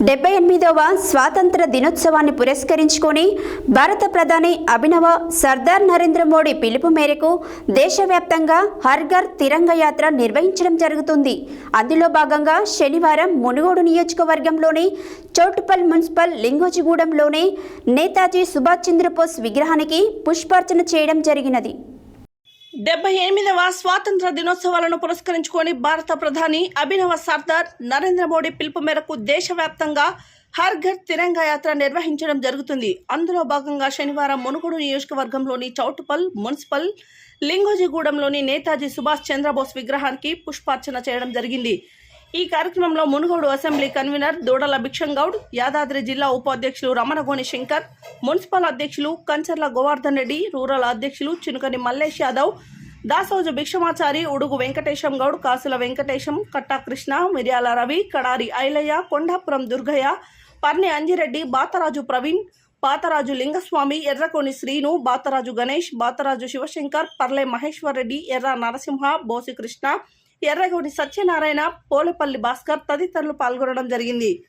డెబ్బై ఎనిమిదవ స్వాతంత్ర దినోత్సవాన్ని పురస్కరించుకొని భారత ప్రధాని అభినవ సర్దార్ నరేంద్ర మోడీ పిలుపు మేరకు దేశవ్యాప్తంగా హర్ఘర్ తిరంగయాత్ర తిరంగ యాత్ర నిర్వహించడం జరుగుతుంది. అందులో భాగంగా శనివారం మునుగోడు నియోజకవర్గంలోని చౌటుపల్ మున్సిపల్ లింగోజిగూడెంలోని నేతాజీ సుభాష్ చంద్రబోస్ విగ్రహానికి పుష్పార్చన చేయడం జరిగినది. డెబ్బై ఎనిమిదవ స్వాతంత్ర దినోత్సవాలను పురస్కరించుకొని భారత ప్రధాని అభినవ సర్దార్ నరేంద్ర మోడీ పిలుపు మేరకు దేశవ్యాప్తంగా హర్ ఘర్ తిరంగా యాత్ర నిర్వహించడం జరుగుతుంది. అందులో భాగంగా శనివారం మునుగోడు నియోజకవర్గంలోని చౌటుపల్ మున్సిపల్ లింగోజిగూడెంలోని నేతాజీ సుభాష్ చంద్రబోస్ విగ్రహానికి పుష్పార్చన చేయడం జరిగింది. ఈ కార్యక్రమంలో మునుగోడు అసెంబ్లీ కన్వీనర్ దూడల భిక్షంగౌడ్ యాదాద్రి జిల్లా ఉపాధ్యక్షులు రమణగోని శంకర్ మున్సిపల్ అధ్యక్షులు కంచర్ల గోవర్ధన్ రెడ్డి రూరల్ అధ్యక్షులు చినుకని మల్లేష్ యాదవ్ దాసోజు భిక్షమాచారి ఉడుగు వెంకటేశం గౌడ్ కాసుల వెంకటేశం కట్టా కృష్ణ మిర్యాల రవి కడారి ఐలయ్య కొండాపురం దుర్గయ్య పర్ని అంజిరెడ్డి బాతరాజు ప్రవీణ్ బాతరాజు లింగస్వామి ఎర్రకోని శ్రీను బాతరాజు గణేష్ బాతరాజు శివశంకర్ పర్లే మహేశ్వర్ రెడ్డి ఎర్ర నరసింహ బోసి కృష్ణ ఎర్రగౌడి సత్యనారాయణ పోలపల్లి భాస్కర్ తదితరులు పాల్గొనడం జరిగింది.